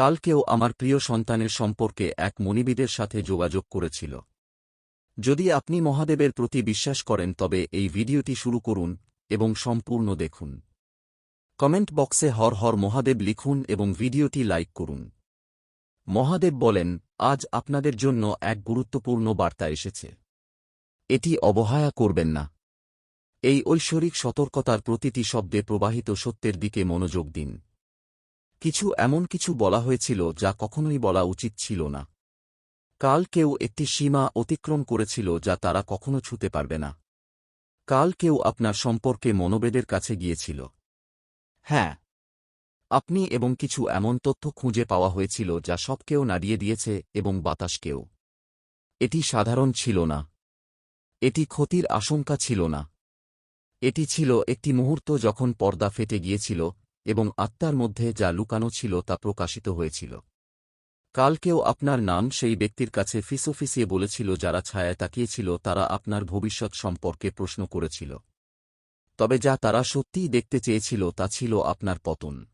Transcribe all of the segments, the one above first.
কাল কেউ আমার প্রিয় সন্তানের সম্পর্কে এক মনিবিদের সাথে যোগাযোগ করেছিল। যদি আপনি মহাদেবের প্রতি বিশ্বাস করেন, তবে এই ভিডিওটি শুরু করুন এবং সম্পূর্ণ দেখুন। কমেন্ট বক্সে হর হর মহাদেব লিখুন এবং ভিডিওটি লাইক করুন। মহাদেব বলেন, আজ আপনাদের জন্য এক গুরুত্বপূর্ণ বার্তা এসেছে। এটি অবহেলা করবেন না। এই ঐশ্বরিক সতর্কতার প্রতিটি শব্দে প্রবাহিত সত্যের দিকে মনোযোগ দিন। কিছু এমন কিছু বলা হয়েছিল যা কখনোই বলা উচিত ছিল না। কাল কেউ একটি সীমা অতিক্রম করেছিল যা তারা কখনো ছুতে পারবে না। কাল কেউ আপনার সম্পর্কে মনোবেদের কাছে গিয়েছিল। হ্যাঁ। আপনি এবং কিছু এমন তথ্য খুঁজে পাওয়া হয়েছিল যা সবকেও নাড়িয়ে দিয়েছে এবং বাতাসকেও এটি সাধারণ ছিল না। এটি ক্ষতির আশঙ্কা ছিল না। এটি ছিল একটি মুহূর্ত যখন পর্দা ফেটে গিয়েছিল এবং আত্মার মধ্যে যা লুকানো ছিল তা প্রকাশিত হয়েছিল। কাল কেউ আপনার নাম সেই ব্যক্তির কাছে ফিসোফিসিয়ে বলেছিল যারা ছায়ায় তাকিয়েছিল তারা আপনার ভবিষ্যৎ সম্পর্কে প্রশ্ন করেছিল। তবে যা তারা সত্যিই দেখতে চেয়েছিল তা ছিল আপনার পতন।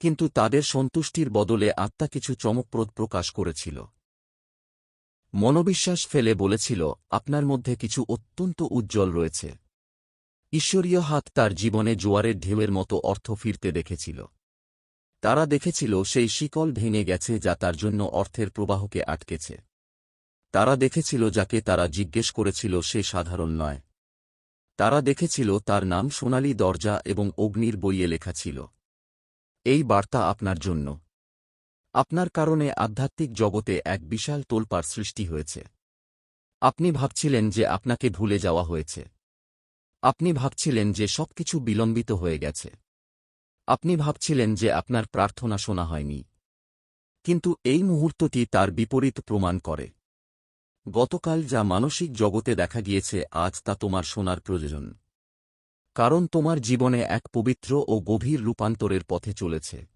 কিন্তু তাদের সন্তুষ্টির বদলে আত্মা কিছু চমকপ্রদ প্রকাশ করেছিল। মনোবিশ্বাস ফেলে বলেছিল, আপনার মধ্যে কিছু অত্যন্ত উজ্জ্বল রয়েছে। ঈশ্বরীয় হাত তার জীবনে জোয়ারের ঢেউয়ের মতো অর্থ ফিরতে দেখেছিল। তারা দেখেছিল সেই শিকল ভেঙে গেছে যা তার জন্য অর্থের প্রবাহকে আটকেছে। তারা দেখেছিল যাকে তারা জিজ্ঞেস করেছিল, সে সাধারণ নয়। তারা দেখেছিল তার নাম সোনালী দরজা এবং অগ্নির বইয়ে লেখা ছিল, এই বার্তা আপনার জন্য। আপনার কারণে আধ্যাত্মিক জগতে এক বিশাল তোলপার সৃষ্টি হয়েছে। আপনি ভাবছিলেন যে আপনাকে ভুলে যাওয়া হয়েছে। আপনি ভাবছিলেন যে সবকিছু বিলম্বিত হয়ে গেছে। আপনি ভাবছিলেন যে আপনার প্রার্থনা শোনা হয়নি। কিন্তু এই মুহূর্তটি তার বিপরীত প্রমাণ করে। গতকাল যা মানসিক জগতে দেখা গিয়েছে, আজ তা তোমার শোনার প্রয়োজন। কারণ তোমার জীবনে এক পবিত্র ও গভীর রূপান্তরের পথে চলেছে।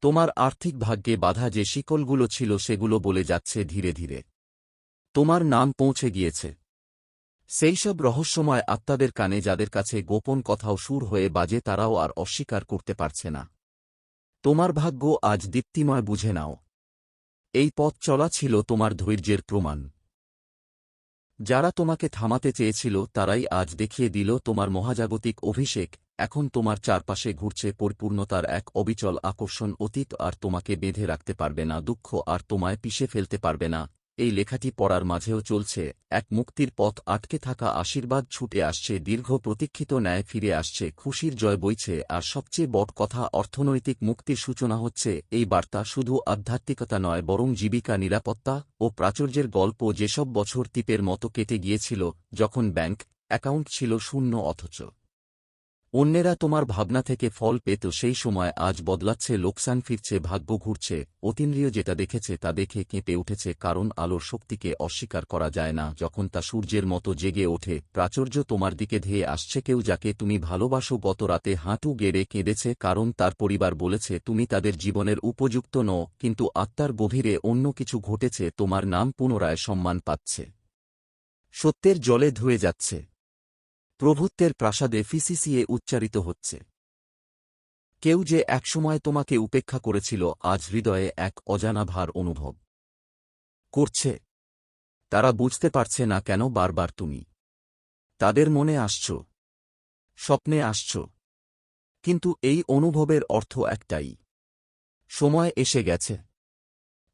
তোমার আর্থিক ভাগ্যে বাধা যে শিকলগুলো ছিল, সেগুলো বলে যাচ্ছে ধীরে ধীরে। তোমার নাম পৌঁছে গিয়েছে। সেই সব রহস্যময় আত্মাদের কানে যাদের কাছে গোপন কথাও সুর হয়ে বাজে তারাও আর অস্বীকার করতে পারছে না। তোমার ভাগ্য আজ দীপ্তিময়, বুঝে নাও। এই পথ চলা ছিল তোমার ধৈর্যের প্রমাণ। যারা তোমাকে থামাতে চেয়েছিল, তারাই আজ দেখিয়ে দিল তোমার মহাজাগতিক অভিষেক। এখন তোমার চারপাশে ঘুরছে পরিপূর্ণতার এক অবিচল আকর্ষণ অতীত, আর তোমাকে বেঁধে রাখতে পারবে না দুঃখ, আর তোমায় পিষে ফেলতে পারবে না এই লেখাটি পড়ার মাঝেও চলছে, এক মুক্তির পথ আটকে থাকা আশীর্বাদ ছুটে আসছে, দীর্ঘ প্রতীক্ষিত ন্যায় ফিরে আসছে, খুশির জয় বইছে, আর সবচেয়ে বড় কথা অর্থনৈতিক মুক্তির সূচনা হচ্ছে, এই বার্তা শুধু আধ্যাত্মিকতা নয়, বরং জীবিকা, নিরাপত্তা ও প্রাচুর্যের গল্প যেসব বছর টিপের মতো কেটে গিয়েছিল, যখন ব্যাংক অ্যাকাউন্ট ছিল শূন্য অথচ। অন্যেরা তোমার ভাবনা থেকে ফল পেত, সেই সময় আজ বদলাচ্ছে, লোকসান ফিরছে, ভাগ্য ঘুরছে। অতীন্দ্রিয় যেটা দেখেছে তা দেখে কেঁপে উঠেছে, কারণ আলোর শক্তিকে অস্বীকার করা যায় না, যখন তা সূর্যের মতো জেগে ওঠে। প্রাচুর্য তোমার দিকে ধেয়ে আসছে, কেউ যাকে তুমি ভালোবাসো, গত রাতে হাঁটু গেড়ে কেঁদেছে, কারণ তার পরিবার বলেছে, তুমি তাদের জীবনের উপযুক্ত নও, কিন্তু আত্মার গভীরে অন্য কিছু ঘটেছে, তোমার নাম পুনরায় সম্মান পাচ্ছে। সত্যের জলে ধুয়ে যাচ্ছে। প্রভুত্বের প্রাসাদে ফিসিসিয়ে উচ্চারিত হচ্ছে। কেউ যে একসময় তোমাকে উপেক্ষা করেছিল, আজ হৃদয়ে এক অজানা ভার অনুভব করছে। তারা বুঝতে পারছে না কেন বারবার তুমি। তাদের মনে আসছ। স্বপ্নে আসছ। কিন্তু এই অনুভবের অর্থ একটাই। সময় এসে গেছে।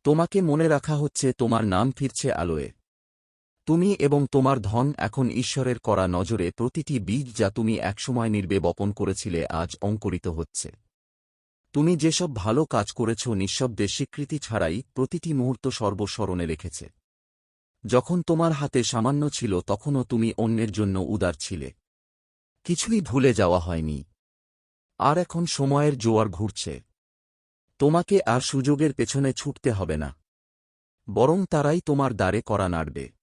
তোমাকে মনে রাখা হচ্ছে, তোমার নাম ফিরছে আলোয়। তুমি এবং তোমার ধন এখন ঈশ্বরের করা নজরে প্রতিটি বীজ যা তুমি একসময় নির্বে বপন করেছিলে আজ অঙ্কুরিত হচ্ছে। তুমি যেসব ভালো কাজ করেছ নিঃশব্দে স্বীকৃতি ছাড়াই প্রতিটি মুহূর্ত সর্বস্মরণে রেখেছে। যখন তোমার হাতে সামান্য ছিল তখনও তুমি অন্যের জন্য উদার ছিলে। কিছুই ভুলে যাওয়া হয়নি। আর এখন সময়ের জোয়ার ঘুরছে। তোমাকে আর সুযোগের পেছনে ছুটতে হবে না। বরং তারাই তোমার দ্বারে করা নাড়বে।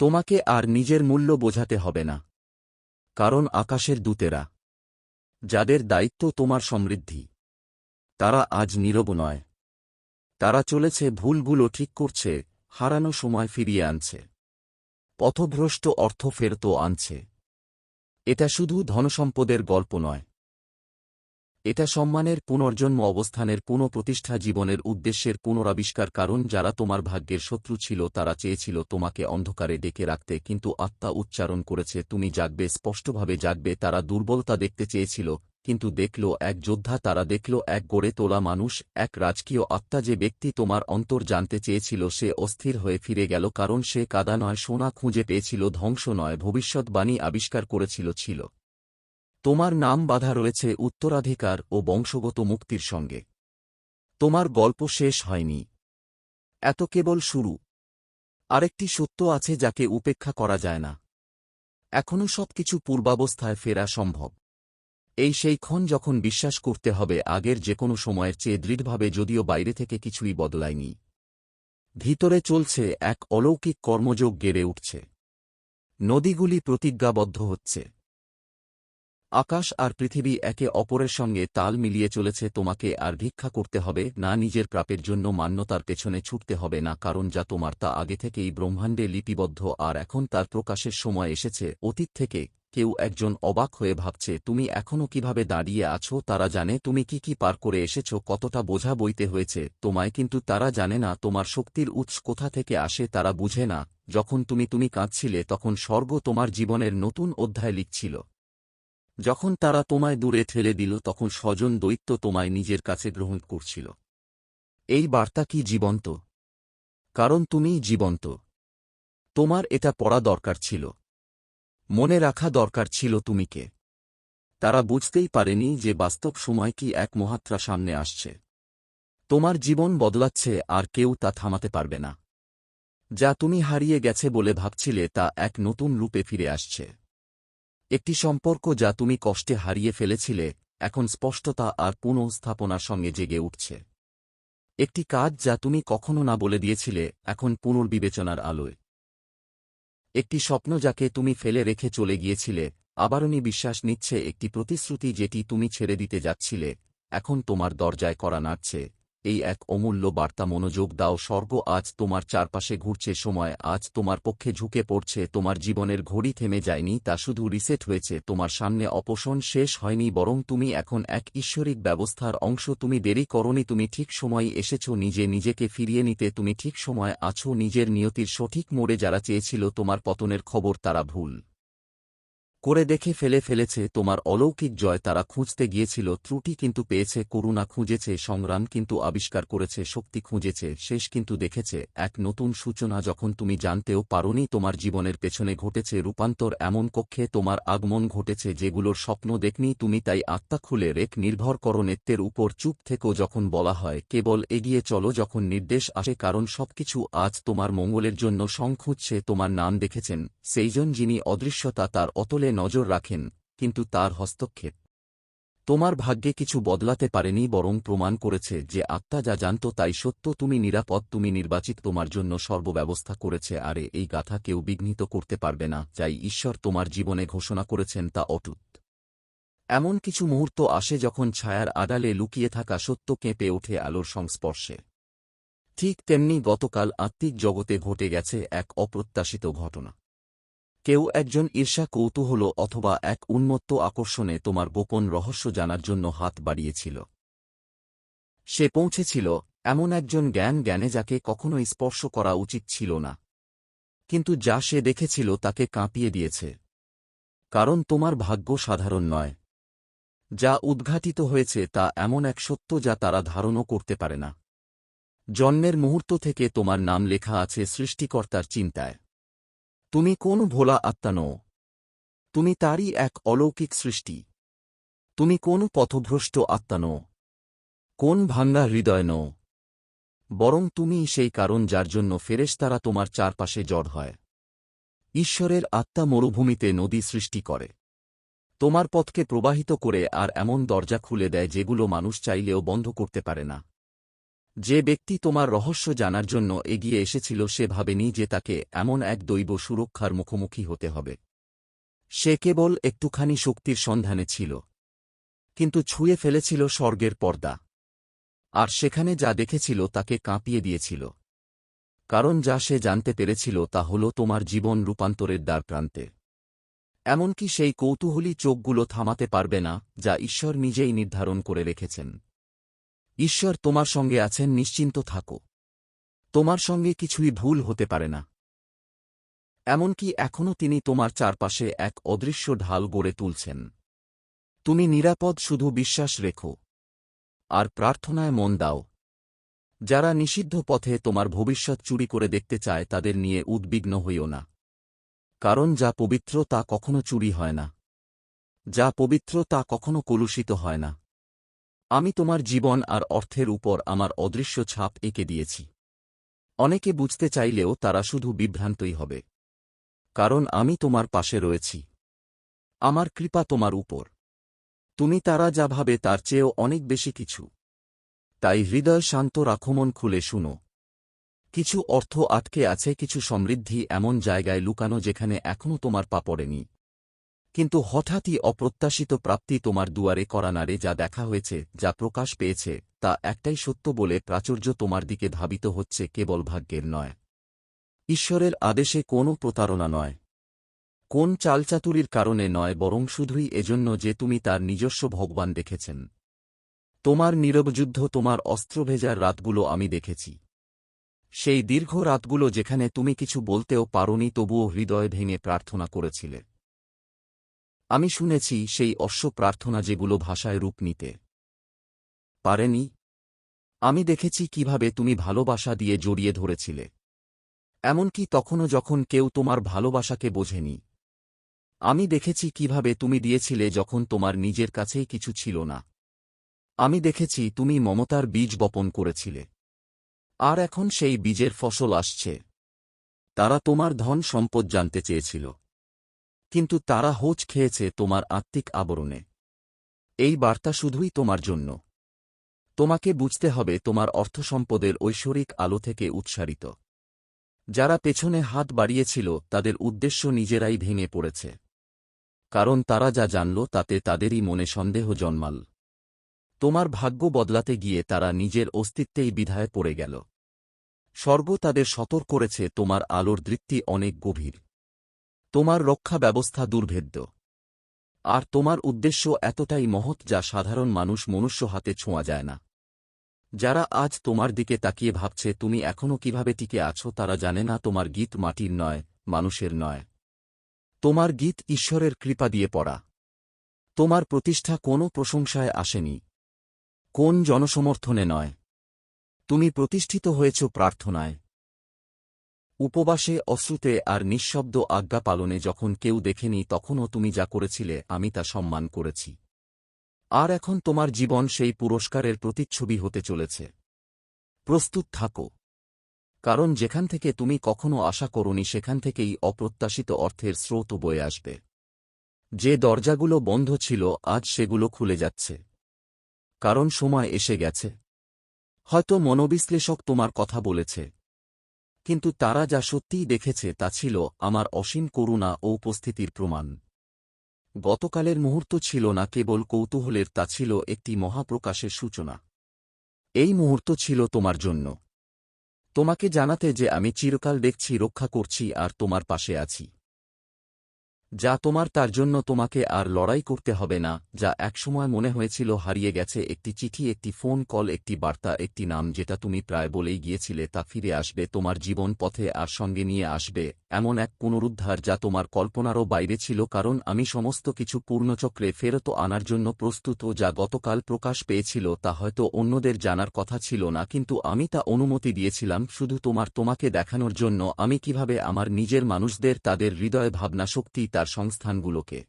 তোমাকে আর নিজের মূল্য বোঝাতে হবে না। কারণ আকাশের দূতেরা, যাদের দায়িত্ব তোমার সমৃদ্ধি, তারা আজ নীরব নয়। তারা চলেছে ভুলগুলো ঠিক করছে, হারানো সময় ফিরিয়ে আনছে। পথভ্রষ্ট অর্থ ফেরত আনছে। এটা শুধু ধনসম্পদের গল্প নয়। এটা সম্মানের, পুনর্জন্ম অবস্থানের, পুনঃপ্রতিষ্ঠা জীবনের উদ্দেশ্যের পুনরাবিষ্কার কারণ যারা তোমার ভাগ্যের শত্রু ছিল, তারা চেয়েছিল তোমাকে অন্ধকারে ডেকে রাখতে, কিন্তু আত্মা উচ্চারণ করেছে, তুমি জাগবে, স্পষ্টভাবে জাগবে, তারা দুর্বলতা দেখতে চেয়েছিল, কিন্তু দেখল এক যোদ্ধা, তারা দেখল এক গড়ে তোলা মানুষ, এক রাজকীয় আত্মা যে ব্যক্তি তোমার অন্তর জানতে চেয়েছিল, সে অস্থির হয়ে ফিরে গেল, কারণ সে কাদা নয়, সোনা খুঁজে পেয়েছিল, ধ্বংস নয়, ভবিষ্যৎবাণী আবিষ্কার করেছিল, ছিল। তোমার নাম বাধা রয়েছে উত্তরাধিকার ও বংশগত মুক্তির সঙ্গে। তোমার গল্প শেষ হয়নি। এত কেবল শুরু। আরেকটি সত্য আছে যাকে উপেক্ষা করা যায় না। এখনও সবকিছু পূর্বাবস্থায় ফেরা সম্ভব। এই সেই ক্ষণ যখন বিশ্বাস করতে হবে আগের যে কোনো সময়ের চেয়ে দৃঢ়ভাবে যদিও বাইরে থেকে কিছুই বদলায়নি। ভিতরে চলছে এক অলৌকিক কর্মযোগ গেড়ে উঠছে। নদীগুলি প্রতিজ্ঞাবদ্ধ হচ্ছে। আকাশ আর পৃথিবী একে অপরের সঙ্গে তাল মিলিয়ে চলেছে, তোমাকে আর ভিক্ষা করতে হবে না, নিজের প্রাপের জন্য মান্যতার পেছনে ছুটতে হবে না, কারণ যা তোমার তা আগে থেকেই ব্রহ্মাণ্ডে লিপিবদ্ধ, আর এখন তার প্রকাশের সময় এসেছে। অতীত থেকে কেউ একজন অবাক হয়ে ভাবছে, তুমি এখনও কীভাবে দাঁড়িয়ে আছো? তারা জানে, তুমি কি কি পার করে এসেছ? কতটা বোঝা বইতে হয়েছে। তোমায় কিন্তু তারা জানে না, তোমার শক্তির উৎস কোথা থেকে আসে তারা বুঝে না। যখন তুমি তুমি কাঁদছিলে, তখন স্বর্গ তোমার জীবনের নতুন অধ্যায় লিখছিল। যখন তারা তোমায় দূরে ঠেলে দিল, তখন স্বজন দৈত্য তোমায় নিজের কাছে গ্রহণ করছিল। এই বার্তা কি জীবন্ত? কারণ তুমিই জীবন্ত। তোমার এটা পড়া দরকার ছিল। মনে রাখা দরকার ছিল তুমিকে। তারা বুঝতেই পারেনি যে বাস্তব সময় কি এক মহাত্রা সামনে আসছে। তোমার জীবন বদলাচ্ছে আর কেউ তা থামাতে পারবে না। যা তুমি হারিয়ে গেছে বলে ভাবছিলে তা এক নতুন রূপে ফিরে আসছে। একটি সম্পর্ক যা তুমি কষ্টে হারিয়ে ফেলেছিলে, এখন স্পষ্টতা আর পুনঃস্থাপনার সঙ্গে জেগে উঠছে। একটি কাজ যা তুমি কখনো না বলে দিয়েছিলে, এখন পুনর্বিবেচনার আলোয়। একটি স্বপ্ন যাকে তুমি ফেলে রেখে চলে গিয়েছিলে আবারণী বিশ্বাস নিচ্ছে একটি প্রতিশ্রুতি যেটি তুমি ছেড়ে দিতে যাচ্ছিলে, এখন তোমার দরজায় করা নাড়ছে। এই এক অমূল্য বার্তা মনোযোগ দাও, স্বর্গ আজ তোমার চারপাশে ঘুরছে, সময় আজ তোমার পক্ষে ঝুঁকে পড়ছে, তোমার জীবনের ঘড়ি থেমে যায়নি, তা শুধু রিসেট হয়েছে, তোমার সামনে অপোষণ শেষ হয়নি, বরং তুমি এখন এক ঈশ্বরিক ব্যবস্থার অংশ, তুমি দেরি করনি, তুমি ঠিক সময় এসেছ, নিজে নিজেকে ফিরিয়ে নিতে, তুমি ঠিক সময় আছো, নিজের নিয়তির সঠিক মোড়ে যারা চেয়েছিল তোমার পতনের খবর তারা ভুল। করে দেখে ফেলে ফেলেছে তোমার অলৌকিক জয় তারা খুঁজতে গিয়েছিল, ত্রুটি কিন্তু পেয়েছে, করুণা খুঁজেছে, সংগ্রাম কিন্তু আবিষ্কার করেছে, শক্তি খুঁজেছে, শেষ কিন্তু দেখেছে, এক নতুন সূচনা যখন তুমি জানতেও পারোনি তোমার জীবনের পেছনে ঘটেছে, রূপান্তর এমন কক্ষে তোমার আগমন ঘটেছে যেগুলোর স্বপ্ন দেখনি তুমি তাই আত্মা খুলে রেখ নির্ভর করো নেত্রের উপর, চুপ থেকেও যখন বলা হয়, কেবল এগিয়ে চলো যখন নির্দেশ আসে, কারণ সবকিছু আজ তোমার মঙ্গলের জন্য সং তোমার নাম দেখেছেন, সেইজন যিনি অদৃশ্যতা তার অতলে নজর রাখেন, কিন্তু তার হস্তক্ষেপ। তোমার ভাগ্যে কিছু বদলাতে পারেনি বরং প্রমাণ করেছে যে আত্মা যা জানত তাই সত্য, তুমি নিরাপদ, তুমি নির্বাচিত, তোমার জন্য সর্বব্যবস্থা করেছে, আরে এই গাথা কেউ বিঘ্নিত করতে পারবে না, যাই ঈশ্বর তোমার জীবনে ঘোষণা করেছেন তা অটুট। এমন কিছু মুহূর্ত আসে যখন ছায়ার আড়ালে লুকিয়ে থাকা সত্য কেঁপে ওঠে আলোর সংস্পর্শে। ঠিক তেমনি গতকাল আত্মিক জগতে ঘটে গেছে এক অপ্রত্যাশিত ঘটনা। কেউ একজন ঈর্ষা কৌতূহল অথবা এক উন্মত্ত আকর্ষণে তোমার গোপন রহস্য জানার জন্য হাত বাড়িয়েছিল। সে পৌঁছেছিল, এমন একজন জ্ঞান জ্ঞানে যাকে কখনোই স্পর্শ করা উচিত ছিল না। কিন্তু যা সে দেখেছিল তাকে কাঁপিয়ে দিয়েছে। কারণ তোমার ভাগ্য সাধারণ নয়। যা উদ্ঘাটিত হয়েছে তা এমন এক সত্য যা তারা ধারণও করতে পারে না। জন্মের মুহূর্ত থেকে তোমার নাম লেখা আছে সৃষ্টিকর্তার চিন্তায়। তুমি কোন ভোলা আত্মা নও। তুমি তারই এক অলৌকিক সৃষ্টি। তুমি কোন পথভ্রষ্ট আত্মা নও। কোন ভাঙ্গা হৃদয় নও। বরং তুমি সেই কারণ যার জন্য ফেরেশতারা তোমার চারপাশে জড় হয়। ঈশ্বরের আত্মা মরুভূমিতে নদী সৃষ্টি করে। তোমার পথকে প্রবাহিত করে আর এমন দরজা খুলে দেয় যেগুলো মানুষ চাইলেও বন্ধ করতে পারে না। যে ব্যক্তি তোমার রহস্য জানার জন্য এগিয়ে এসেছিল সে ভাবেনি যে তাকে এমন এক দৈব সুরক্ষার মুখোমুখি হতে হবে। সে কেবল একটুখানি শক্তির সন্ধানে ছিল, কিন্তু ছুঁয়ে ফেলেছিল স্বর্গের পর্দা, আর সেখানে যা দেখেছিল তাকে কাঁপিয়ে দিয়েছিল। কারণ যা সে জানতে পেরেছিল তা হল তোমার জীবন রূপান্তরের দ্বার প্রান্তে। এমনকি সেই কৌতূহলী চোখগুলো থামাতে পারবে না যা ঈশ্বর নিজেই নির্ধারণ করে রেখেছেন। ঈশ্বর তোমার সঙ্গে আছেন, নিশ্চিন্ত থাকো। তোমার সঙ্গে কিছুই ভুল হতে পারে না। এমনকি এখনও তিনি তোমার চারপাশে এক অদৃশ্য ঢাল গড়ে তুলছেন। তুমি নিরাপদ, শুধু বিশ্বাস রেখো। আর প্রার্থনায় মন দাও। যারা নিষিদ্ধ পথে তোমার ভবিষ্যৎ চুরি করে দেখতে চায়, তাদের নিয়ে উদ্বিগ্ন হইও না। কারণ যা পবিত্র তা কখনো চুরি হয় না। যা পবিত্র তা কখনো কলুষিত হয় না। আমি তোমার জীবন আর অর্থের উপর আমার অদৃশ্য ছাপ এঁকে দিয়েছি। অনেকে বুঝতে চাইলেও তারা শুধু বিভ্রান্তই হবে। কারণ আমি তোমার পাশে রয়েছি। আমার কৃপা তোমার উপর। তুমি তারা যা ভাবে তার চেয়েও অনেক বেশি কিছু। তাই হৃদয় শান্ত রাখো মন খুলে শুনো। কিছু অর্থ আটকে আছে, কিছু সমৃদ্ধি এমন জায়গায় লুকানো যেখানে এখনও তোমার পা পড়েনি। কিন্তু হঠাৎই অপ্রত্যাশিত প্রাপ্তি তোমার দুয়ারে করানারে যা দেখা হয়েছে, যা প্রকাশ পেয়েছে, তা একটাই সত্য বলে প্রাচুর্য তোমার দিকে ধাবিত হচ্ছে কেবল ভাগ্যের নয়। ঈশ্বরের আদেশে কোনো প্রতারণা নয়। কোন চালচাতুরির কারণে নয়, বরং শুধুই এজন্য যে তুমি তার নিজস্ব ভগবান দেখেছেন। তোমার নীরবযুদ্ধ তোমার অস্ত্রভেজার রাতগুলো আমি দেখেছি। সেই দীর্ঘ রাতগুলো যেখানে তুমি কিছু বলতেও পারনি, তবুও হৃদয় ভেঙে প্রার্থনা করেছিলে। আমি শুনেছি সেই অশ্ব প্রার্থনা যেগুলো ভাষায় রূপ নিতে। পারেনি? আমি দেখেছি কীভাবে তুমি ভালোবাসা দিয়ে জড়িয়ে ধরেছিলে। এমনকি তখনও যখন কেউ তোমার ভালোবাসাকে বোঝেনি। আমি দেখেছি কীভাবে তুমি দিয়েছিলে যখন তোমার নিজের কাছেই কিছু ছিল না। আমি দেখেছি তুমি মমতার বীজ বপন করেছিলে। আর এখন সেই বীজের ফসল আসছে। তারা তোমার ধন সম্পদ জানতে চেয়েছিল। কিন্তু তারা হোচ খেয়েছে তোমার আত্মিক আবরণে। এই বার্তা শুধুই তোমার জন্য। তোমাকে বুঝতে হবে তোমার অর্থসম্পদের ঐশ্বরিক আলো থেকে উৎসারিত। যারা পেছনে হাত বাড়িয়েছিল, তাদের উদ্দেশ্য নিজেরাই ভেঙে পড়েছে। কারণ তারা যা জানল, তাতে তাদেরই মনে সন্দেহ জন্মাল। তোমার ভাগ্য বদলাতে গিয়ে তারা নিজের অস্তিত্বেই বিধায় পড়ে গেল। স্বর্গ তাদের সতর্ক করেছে, তোমার আলোর দৃপ্তি অনেক গভীর। তোমার রক্ষা ব্যবস্থা দুর্ভেদ্য। আর তোমার উদ্দেশ্য এতটাই মহৎ যা সাধারণ মানুষ মনুষ্য হাতে ছোঁয়া যায় না। যারা আজ তোমার দিকে তাকিয়ে ভাবছে, তুমি এখনও কীভাবে টিকে আছো? তারা জানে না তোমার গীত মাটির নয়, মানুষের নয়। তোমার গীত ঈশ্বরের কৃপা দিয়ে পড়া। তোমার প্রতিষ্ঠা কোনো প্রশংসায় আসেনি। কোন জনসমর্থনে নয়। তুমি প্রতিষ্ঠিত হয়েছ প্রার্থনায়। উপবাসে, অশ্রুতে আর নিঃশব্দ আজ্ঞা পালনে যখন কেউ দেখেনি তখনও তুমি যা করেছিলে, আমি তা সম্মান করেছি। আর এখন তোমার জীবন সেই পুরস্কারের প্রতিচ্ছবি হতে চলেছে। প্রস্তুত থাকো। কারণ যেখান থেকে তুমি কখনো আশা করনি, সেখান থেকেই অপ্রত্যাশিত অর্থের স্রোত বয়ে আসবে। যে দরজাগুলো বন্ধ ছিল, আজ সেগুলো খুলে যাচ্ছে। কারণ সময় এসে গেছে। হয়তো মনোবিশ্লেষক তোমার কথা বলেছে। কিন্তু তারা যা সত্যিই দেখেছে তা ছিল আমার অসীম করুণা ও উপস্থিতির প্রমাণ। গতকালের মুহূর্ত ছিল না কেবল কৌতূহলের, তা ছিল একটি মহাপ্রকাশের সূচনা। এই মুহূর্ত ছিল তোমার জন্য। তোমাকে জানাতে যে আমি চিরকাল দেখছি, রক্ষা করছি আর তোমার পাশে আছি। যা তোমার তার জন্য তোমাকে আর লড়াই করতে হবে না, যা একসময় মনে হয়েছিল হারিয়ে গেছে, একটি চিঠি, একটি ফোন কল, একটি বার্তা, একটি নাম যেটা তুমি প্রায় বলেই গিয়েছিলে, তা ফিরে আসবে, তোমার জীবন পথে আর সঙ্গে নিয়ে আসবে, এমন এক পুনরুদ্ধার যা তোমার কল্পনারও বাইরে ছিল, কারণ আমি সমস্ত কিছু পূর্ণচক্রে ফেরত আনার জন্য প্রস্তুত যা গতকাল প্রকাশ পেয়েছিল তা হয়তো অন্যদের জানার কথা ছিল না, কিন্তু আমি তা অনুমতি দিয়েছিলাম, শুধু তোমার তোমাকে দেখানোর জন্য, আমি কীভাবে আমার নিজের মানুষদের তাদের হৃদয় ভাবনা শক্তি তার সংস্থানগুলোকে।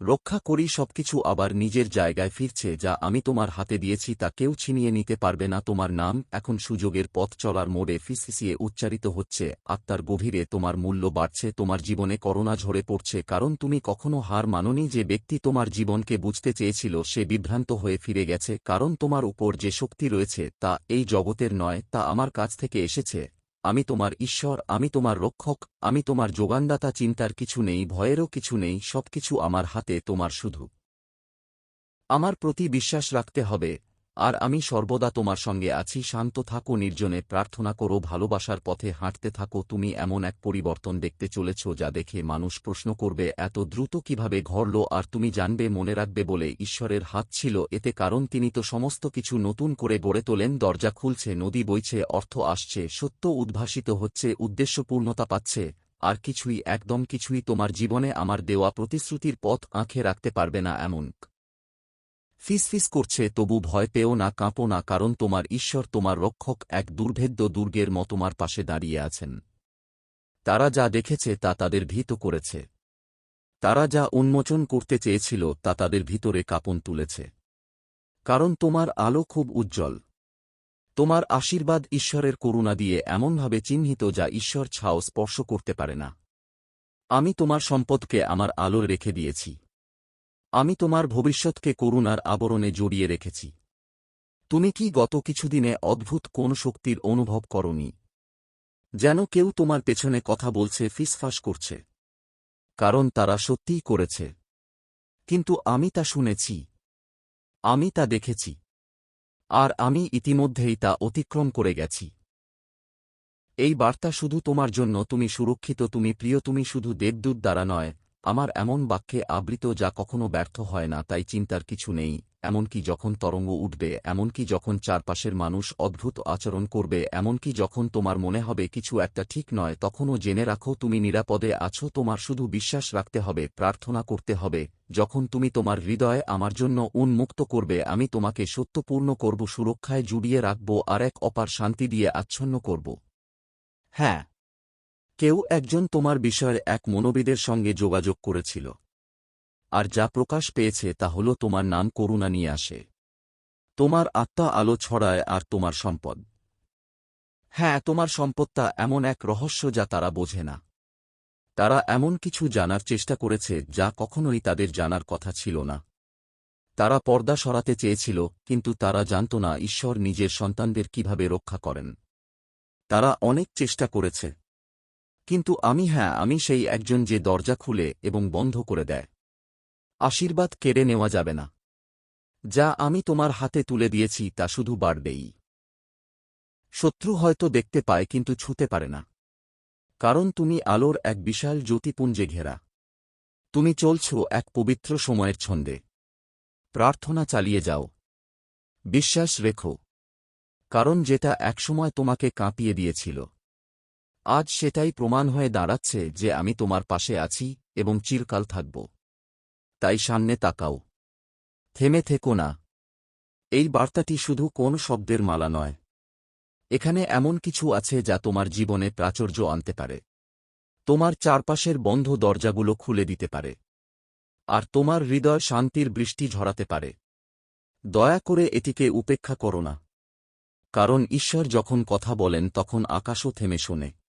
রক্ষা করি সবকিছু আবার নিজের জায়গায় ফিরছে যা আমি তোমার হাতে দিয়েছি তা কেউ ছিনিয়ে নিতে পারবে না। তোমার নাম এখন সুযোগের পথ চলার মোড়ে ফিসফিসিয়ে উচ্চারিত হচ্ছে। আত্মার গভীরে তোমার মূল্য বাড়ছে, তোমার জীবনে করোনা ঝরে পড়ছে, কারণ তুমি কখনো হার মাননি যে ব্যক্তি তোমার জীবনকে বুঝতে চেয়েছিল, সে বিভ্রান্ত হয়ে ফিরে গেছে। কারণ তোমার উপর যে শক্তি রয়েছে, তা এই জগতের নয়, তা আমার কাছ থেকে এসেছে। আমি তোমার ঈশ্বর, আমি তোমার রক্ষক, আমি তোমার যোগানদাতা, চিন্তার কিছু নেই, ভয়েরও কিছু নেই, সবকিছু আমার হাতে, তোমার শুধু। আমার প্রতি বিশ্বাস রাখতে হবে। আর আমি সর্বদা তোমার সঙ্গে আছি, শান্ত থাকো, নির্জনে প্রার্থনা করো, ভালোবাসার পথে হাঁটতে থাকো, তুমি এমন এক পরিবর্তন দেখতে চলেছ যা দেখে মানুষ প্রশ্ন করবে, এত দ্রুত কীভাবে ঘরল আর তুমি জানবে, মনে রাখবে বলে ঈশ্বরের হাত ছিল, এতে কারণ তিনি তো সমস্ত কিছু নতুন করে গড়ে তোলেন, দরজা খুলছে, নদী বইছে, অর্থ আসছে, সত্য উদ্ভাসিত হচ্ছে, উদ্দেশ্যপূর্ণতা পাচ্ছে, আর কিছুই, একদম কিছুই তোমার জীবনে আমার দেওয়া প্রতিশ্রুতির পথ আঁখে রাখতে পারবে না এমন ফিসফিস করছে, তবু ভয় পেও না, কাঁপো না, কারণ তোমার ঈশ্বর তোমার রক্ষক, এক দুর্ভেদ্য দুর্গের মতো তোমার পাশে দাঁড়িয়ে আছেন। তারা যা দেখেছে তা তাদের ভীত করেছে। তারা যা উন্মোচন করতে চেয়েছিল তা তাদের ভিতরে কাঁপন তুলেছে। কারণ তোমার আলো খুব উজ্জ্বল। তোমার আশীর্বাদ ঈশ্বরের করুণা দিয়ে এমনভাবে চিহ্নিত যা ঈশ্বর ছাও স্পর্শ করতে পারে না। আমি তোমার সম্পদকে আমার আলো রেখে দিয়েছি। আমি তোমার ভবিষ্যৎকে করুণার আবরণে জড়িয়ে রেখেছি। তুমি কি গত কিছুদিনে অদ্ভুত কোন শক্তির অনুভব করনি? যেন কেউ তোমার পেছনে কথা বলছে, ফিসফাস করছে। কারণ তারা সত্যিই করেছে। কিন্তু আমি তা শুনেছি। আমি তা দেখেছি। আর আমি ইতিমধ্যেই তা অতিক্রম করে গেছি। এই বার্তা শুধু তোমার জন্য, তুমি সুরক্ষিত, তুমি প্রিয়, তুমি শুধু দেবদূত দ্বারা নয় আমার এমন বাক্যে আবৃত যা কখনো ব্যর্থ হয় না, তাই চিন্তার কিছু নেই, এমনকি যখন তরঙ্গ উঠবে, এমনকি যখন চারপাশের মানুষ অদ্ভুত আচরণ করবে, এমনকি যখন তোমার মনে হবে কিছু একটা ঠিক নয়, তখনও জেনে রাখো তুমি নিরাপদে আছো, তোমার শুধু বিশ্বাস রাখতে হবে, প্রার্থনা করতে হবে, যখন তুমি তোমার হৃদয়ে আমার জন্য উন্মুক্ত করবে, আমি তোমাকে সত্যপূর্ণ করব, সুরক্ষায় জুড়িয়ে রাখব, আর এক অপার শান্তি দিয়ে আচ্ছন্ন করব। হ্যাঁ কেউ একজন তোমার বিষয়ের এক মনোবিদের সঙ্গে যোগাযোগ করেছিল। আর যা প্রকাশ পেয়েছে তা হল তোমার নাম করুণা নিয়ে আসে। তোমার আত্মা আলো ছড়ায় আর তোমার সম্পদ। হ্যাঁ তোমার সম্পদটা এমন এক রহস্য যা তারা বোঝে না। তারা এমন কিছু জানার চেষ্টা করেছে যা কখনোই তাদের জানার কথা ছিল না। তারা পর্দা সরাতে চেয়েছিল, কিন্তু তারা জানত না ঈশ্বর নিজের সন্তানদের কীভাবে রক্ষা করেন। তারা অনেক চেষ্টা করেছে কিন্তু আমি হ্যাঁ আমি সেই একজন যে দরজা খুলে এবং বন্ধ করে দেয়। আশীর্বাদ কেড়ে নেওয়া যাবে না। যা আমি তোমার হাতে তুলে দিয়েছি তা শুধু বাড়বেই। শত্রু হয়তো দেখতে পায় কিন্তু ছুতে পারে না। কারণ তুমি আলোর এক বিশাল জ্যোতিপুঞ্জে ঘেরা। তুমি চলছ এক পবিত্র সময়ের ছন্দে। প্রার্থনা চালিয়ে যাও। বিশ্বাস রেখো। কারণ যেটা একসময় তোমাকে কাঁপিয়ে দিয়েছিল। আজ সেটাই প্রমাণ হয়ে দাঁড়াচ্ছে যে আমি তোমার পাশে আছি এবং চিরকাল থাকব। তাই সামনে তাকাও। থেমে থেকো না। এই বার্তাটি শুধু কোন শব্দের মালা নয়। এখানে এমন কিছু আছে যা তোমার জীবনে প্রাচুর্য আনতে পারে। তোমার চারপাশের বন্ধ দরজাগুলো খুলে দিতে পারে। আর তোমার হৃদয় শান্তির বৃষ্টি ঝরাতে পারে। দয়া করে এটিকে উপেক্ষা করো না। কারণ ঈশ্বর যখন কথা বলেন তখন আকাশও থেমে শোনে।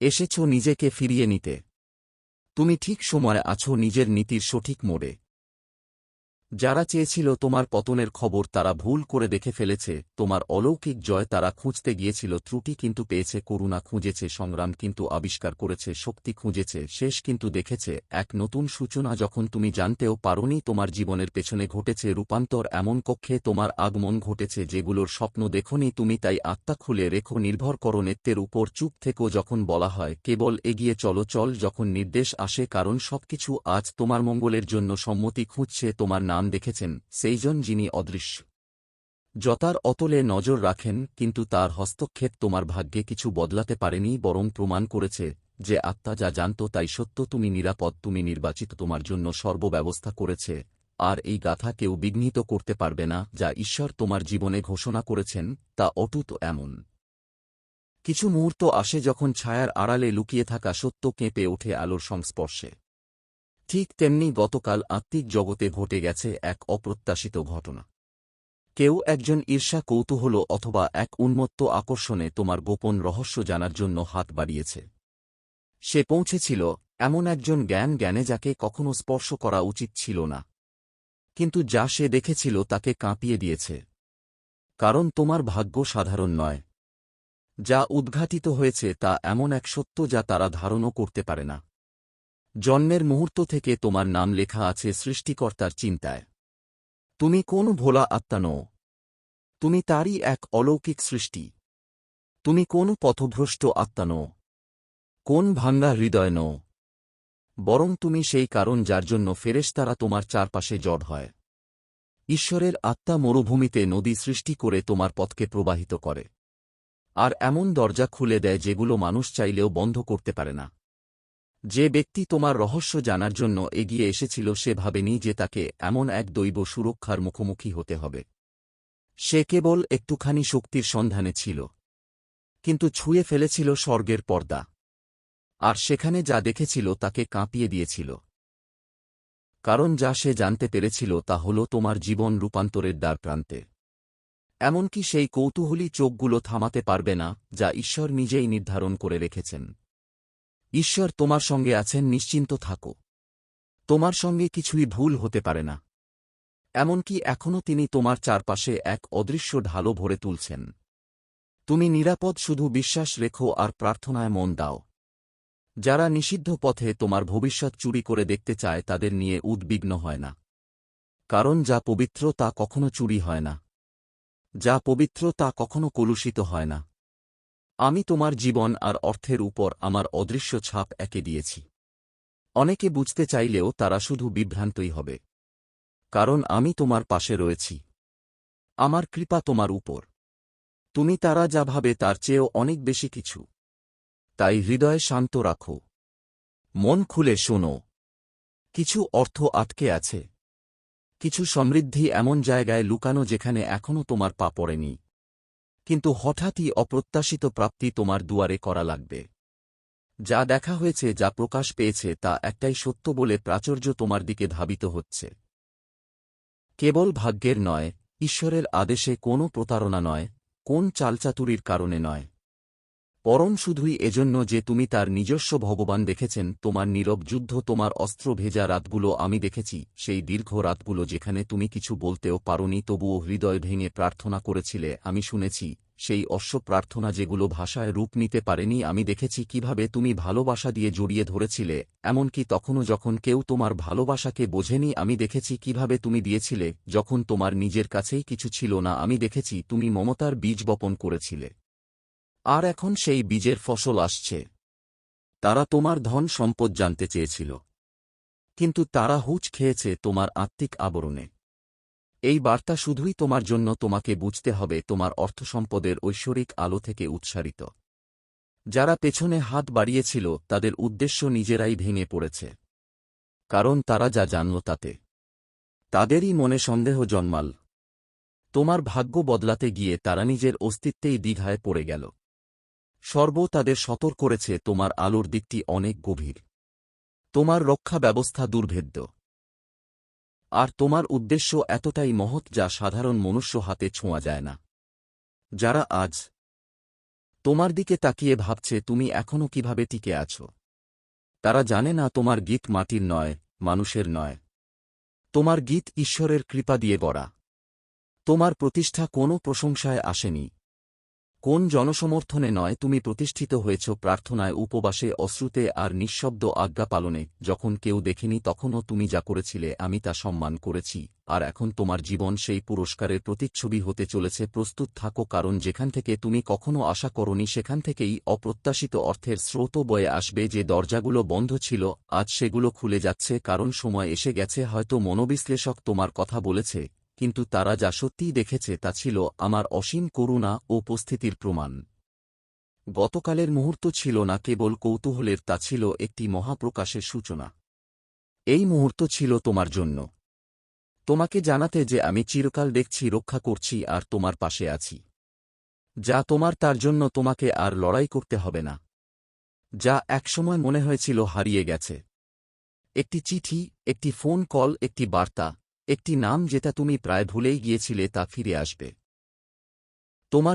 এসেছ নিজেকে ফিরিয়ে নিতে। তুমি ঠিক সময় আছো নিজের নীতির সঠিক মোড়ে। যারা চেয়েছিল তোমার পতনের খবর তারা ভুল করে দেখে ফেলেছে, তোমার অলৌকিক জয় তারা খুঁজতে গিয়েছিল, ত্রুটি কিন্তু পেয়েছে, করুণা খুঁজেছে, সংগ্রাম কিন্তু আবিষ্কার করেছে, শক্তি খুঁজেছে, শেষ কিন্তু দেখেছে, এক নতুন সূচনা যখন তুমি জানতেও পারোনি তোমার জীবনের পেছনে ঘটেছে, রূপান্তর এমন কক্ষে তোমার আগমন ঘটেছে যেগুলোর স্বপ্ন দেখনি তুমি তাই আত্মা খুলে রেখো, নির্ভর করো নেত্রের উপর, চুপ থেকেও যখন বলা হয়, কেবল এগিয়ে চলো, চল যখন নির্দেশ আসে কারণ সবকিছু আজ তোমার মঙ্গলের জন্য সম্মতি খুঁজছে তোমার নাম দেখেছেন, সেইজন যিনি অদৃশ্য। যতার অতলে নজর রাখেন, কিন্তু তার হস্তক্ষেপ তোমার ভাগ্যে কিছু বদলাতে পারেনি, বরং প্রমাণ করেছে যে আত্মা যা জানত তাই সত্য, তুমি নিরাপদ, তুমি নির্বাচিত, তোমার জন্য সর্বব্যবস্থা করেছে। আর এই গাথা কেউ বিঘ্নিত করতে পারবে না, যা ঈশ্বর তোমার জীবনে ঘোষণা করেছেন, তা অটুত এমন। কিছু মুহূর্ত আসে যখন ছায়ার আড়ালে লুকিয়ে থাকা সত্য কেঁপে ওঠে আলোর সংস্পর্শে। ঠিক তেমনি গতকাল আত্মিক জগতে ঘটে গেছে এক অপ্রত্যাশিত ঘটনা। কেউ একজন ঈর্ষা কৌতূহল অথবা এক উন্মত্ত আকর্ষণে তোমার গোপন রহস্য জানার জন্য হাত বাড়িয়েছে। সে পৌঁছেছিল, এমন একজন জ্ঞান জ্ঞানে যাকে কখনো স্পর্শ করা উচিত ছিল না। কিন্তু যা সে দেখেছিল তাকে কাঁপিয়ে দিয়েছে। কারণ তোমার ভাগ্য সাধারণ নয়। যা উদ্ঘাটিত হয়েছে তা এমন এক সত্য যা তারা ধারণও করতে পারে না। জন্মের মুহূর্ত থেকে তোমার নাম লেখা আছে সৃষ্টিকর্তার চিন্তায়। তুমি কোন ভোলা আত্মা নও। তুমি তারই এক অলৌকিক সৃষ্টি। তুমি কোন পথভ্রষ্ট আত্মা নও। কোন ভাঙ্গা হৃদয় নও। বরং তুমি সেই কারণ যার জন্য ফেরেশতারা তোমার চারপাশে জড় হয়। ঈশ্বরের আত্মা মরুভূমিতে নদী সৃষ্টি করে তোমার পথকে প্রবাহিত করে। আর এমন দরজা খুলে দেয় যেগুলো মানুষ চাইলেও বন্ধ করতে পারে না। যে ব্যক্তি তোমার রহস্য জানার জন্য এগিয়ে এসেছিল সে ভাবেনি যে তাকে এমন এক দৈব সুরক্ষার মুখোমুখি হতে হবে। সে কেবল একটুখানি শক্তির সন্ধানে ছিল, কিন্তু ছুঁয়ে ফেলেছিল স্বর্গের পর্দা, আর সেখানে যা দেখেছিল তাকে কাঁপিয়ে দিয়েছিল। কারণ যা সে জানতে পেরেছিল তা হল তোমার জীবন রূপান্তরের দ্বার প্রান্তে। এমনকি সেই কৌতূহলী চোখগুলো থামাতে পারবে না যা ঈশ্বর নিজেই নির্ধারণ করে রেখেছেন। ঈশ্বর তোমার সঙ্গে আছেন, নিশ্চিন্ত থাকো। তোমার সঙ্গে কিছুই ভুল হতে পারে না। এমনকি এখনও তিনি তোমার চারপাশে এক অদৃশ্য ঢালো ভরে তুলছেন। তুমি নিরাপদ, শুধু বিশ্বাস রেখো আর প্রার্থনায় মন দাও। যারা নিষিদ্ধ পথে তোমার ভবিষ্যৎ চুরি করে দেখতে চায়, তাদের নিয়ে উদ্বিগ্ন হয় না। কারণ যা পবিত্র তা কখনো চুরি হয় না। যা পবিত্র তা কখনো কলুষিত হয় না। আমি তোমার জীবন আর অর্থের উপর আমার অদৃশ্য ছাপ একে দিয়েছি। অনেকে বুঝতে চাইলেও তারা শুধু বিভ্রান্তই হবে। কারণ আমি তোমার পাশে রয়েছি। আমার কৃপা তোমার উপর। তুমি তারা যা ভাবে তার চেয়েও অনেক বেশি কিছু। তাই হৃদয়ে শান্ত রাখো। মন খুলে শোনো। কিছু অর্থ আটকে আছে। কিছু সমৃদ্ধি এমন জায়গায় লুকানো যেখানে এখনও তোমার পা পড়েনি। কিন্তু হঠাৎই অপ্রত্যাশিত প্রাপ্তি তোমার দুয়ারে করা লাগবে। যা দেখা হয়েছে, যা প্রকাশ পেয়েছে, তা একটাই সত্য বলে প্রাচুর্য তোমার দিকে ধাবিত হচ্ছে। কেবল ভাগ্যের নয়, ঈশ্বরের আদেশে কোনো প্রতারণা নয়, কোন চালচাতুরির কারণে নয়। পরম শুধুই এজন্য যে তুমি তার নিজস্ব ভগবান দেখেছেন, তোমার নীরব যুদ্ধ, তোমার অস্ত্র ভেজা রাতগুলো আমি দেখেছি, সেই দীর্ঘ রাতগুলো যেখানে তুমি কিছু বলতেও পারোনি, তবুও হৃদয় ভেঙে প্রার্থনা করেছিলে, আমি শুনেছি, সেই অশ্ব প্রার্থনা যেগুলো ভাষায় রূপ নিতে পারেনি, আমি দেখেছি কীভাবে তুমি ভালোবাসা দিয়ে জড়িয়ে ধরেছিলে, এমনকি তখনও যখন কেউ তোমার ভালোবাসাকে বোঝেনি, আমি দেখেছি কীভাবে তুমি দিয়েছিলে, যখন তোমার নিজের কাছেই কিছু ছিল না, আমি দেখেছি তুমি মমতার বীজ বপন করেছিলে। আর এখন সেই বীজের ফসল আসছে। তারা তোমার ধন সম্পদ জানতে চেয়েছিল। কিন্তু তারা হুচ খেয়েছে তোমার আত্মিক আবরণে। এই বার্তা শুধুই তোমার জন্য তোমাকে বুঝতে হবে তোমার অর্থসম্পদের ঐশ্বরিক আলো থেকে উৎসারিত। যারা পেছনে হাত বাড়িয়েছিল, তাদের উদ্দেশ্য নিজেরাই ভেঙে পড়েছে। কারণ তারা যা জানল তাতে। তাদেরই মনে সন্দেহ জন্মাল। তোমার ভাগ্য বদলাতে গিয়ে তারা নিজের অস্তিত্বেই দ্বিধায় পড়ে গেল। সর্ব তাদের সতর করেছে, তোমার আলোর দিকটি অনেক গভীর। তোমার রক্ষা ব্যবস্থা দুর্ভেদ্য। আর তোমার উদ্দেশ্য এতটাই মহৎ যা সাধারণ মনুষ্য হাতে ছোঁয়া যায় না। যারা আজ তোমার দিকে তাকিয়ে ভাবছে, তুমি এখনও কীভাবে টিকে আছো? তারা জানে না তোমার গীত মাটির নয়, মানুষের নয়। তোমার গীত ঈশ্বরের কৃপা দিয়ে গড়া। তোমার প্রতিষ্ঠা কোনো প্রশংসায় আসেনি। কোন জনসমর্থনে নয় তুমি প্রতিষ্ঠিত হয়েছ প্রার্থনায় উপবাসে অশ্রুতে আর নিঃশব্দ আজ্ঞা পালনে যখন কেউ দেখেনি তখনও তুমি যা করেছিলে আমি তা সম্মান করেছি, আর এখন তোমার জীবন সেই পুরস্কারের প্রতিচ্ছবি হতে চলেছে প্রস্তুত থাকো কারণ যেখান থেকে তুমি কখনো আশা করনি সেখান থেকেই অপ্রত্যাশিত অর্থের স্রোত বয়ে আসবে যে দরজাগুলো বন্ধ ছিল, আজ সেগুলো খুলে যাচ্ছে কারণ সময় এসে গেছে হয়তো মনোবিশ্লেষক তোমার কথা বলেছে। কিন্তু তারা যা সত্যিই দেখেছে তা ছিল আমার অসীম করুণা ও উপস্থিতির প্রমাণ। গতকালের মুহূর্ত ছিল না কেবল কৌতূহলের, তা ছিল একটি মহাপ্রকাশের সূচনা। এই মুহূর্ত ছিল তোমার জন্য। তোমাকে জানাতে যে আমি চিরকাল দেখছি, রক্ষা করছি আর তোমার পাশে আছি। যা তোমার, তার জন্য তোমাকে আর লড়াই করতে হবে না। যা একসময় মনে হয়েছিল হারিয়ে গেছে। একটি চিঠি, একটি ফোন কল, একটি বার্তা একটি নাম যেটা তুমি প্রায় ভুলেই গিয়েছিলে তা ফিরে আসবে। তোমার